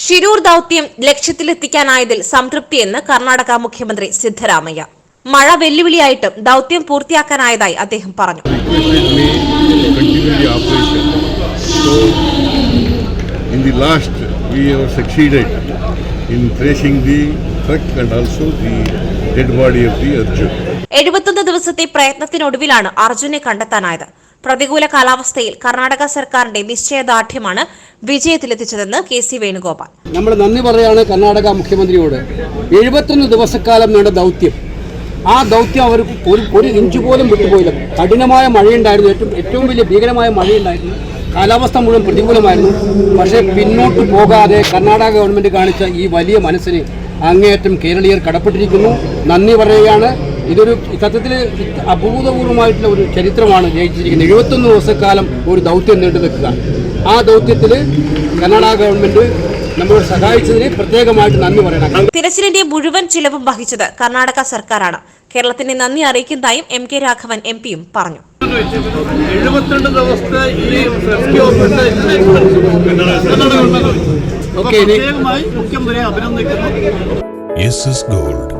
ഷിരൂർ ദൌത്യം ലക്ഷ്യത്തിലെത്തിക്കാനായതിൽ സംതൃപ്തിയെന്ന് കർണാടക മുഖ്യമന്ത്രി സിദ്ധരാമയ്യ മഴ വെല്ലുവിളിയായിട്ടും ദൌത്യം പൂർത്തിയാക്കാനായതായി അദ്ദേഹം പറഞ്ഞു may continue the operation. So, in the last, we have succeeded in tracing the truck and also the dead body of the Arjun. എഴുപത്തൊന്ന് ദിവസത്തെ പ്രയത്നത്തിനൊടുവിലാണ് അർജുനെ കണ്ടെത്താനായത് പ്രതികൂല കാലാവസ്ഥയിൽ കർണാടക സർക്കാരിന്റെ നിശ്ചയദാർഢ്യമാണ് വിജയത്തിലെത്തിച്ചതെന്ന് കെ സി വേണുഗോപാൽ. നമ്മൾ നന്ദി പറയാണ് കർണാടക മുഖ്യമന്ത്രിയോട്. എഴുപത്തൊന്ന് ദിവസക്കാലം വേണ്ട ദൗത്യം. ആ ദൗത്യം അവർ ഒരു ഒരു ഇഞ്ച് പോലും വിട്ടുപോയില്ല. കഠിനമായ മഴയുണ്ടായിരുന്നു. ഏറ്റവും ഏറ്റവും വലിയ ഭീകരമായ മഴയുണ്ടായിരുന്നു. കാലാവസ്ഥ മുഴുവൻ പ്രതികൂലമായിരുന്നു. പക്ഷേ പിന്നോട്ട് പോകാതെ കർണാടക ഗവൺമെന്റ് കാണിച്ച ഈ വലിയ മനസ്സിന് അങ്ങേയറ്റം കേരളീയർ കടപ്പെട്ടിരിക്കുന്നു. നന്ദി പറയുകയാണ്. ഇതൊരു സത്യത്തിൽ അഭൂതപൂർവമായിട്ടുള്ള ഒരു ചരിത്രമാണ് ജയിച്ചിരിക്കുന്നത്. എഴുപത്തൊന്ന് ദിവസക്കാലം ഒരു ദൗത്യം നീണ്ടു നിൽക്കുക. ആ ദൗത്യത്തിൽ കർണാടക ഗവൺമെന്റ് നമ്മളെ സഹായിച്ചതിന് പ്രത്യേകമായിട്ട് നന്ദി പറയണം. തിരച്ചിലിന്റെ മുഴുവൻ ചിലവും വഹിച്ചത് കർണാടക സർക്കാരാണ്. കേരളത്തിന്റെ നന്ദി അറിയിക്കുന്നതായും എം കെ രാഘവൻ എം പിയും പറഞ്ഞു. എഴുപത്തിരണ്ട് ദിവസത്തെ ഈ റെസ്ക്യൂ ഓപ്പറേഷൻ ഓക്കെ ഇനി പ്രത്യേകമായി മുഖ്യമന്ത്രിയെ അഭിനന്ദിക്കുന്നു. S S gold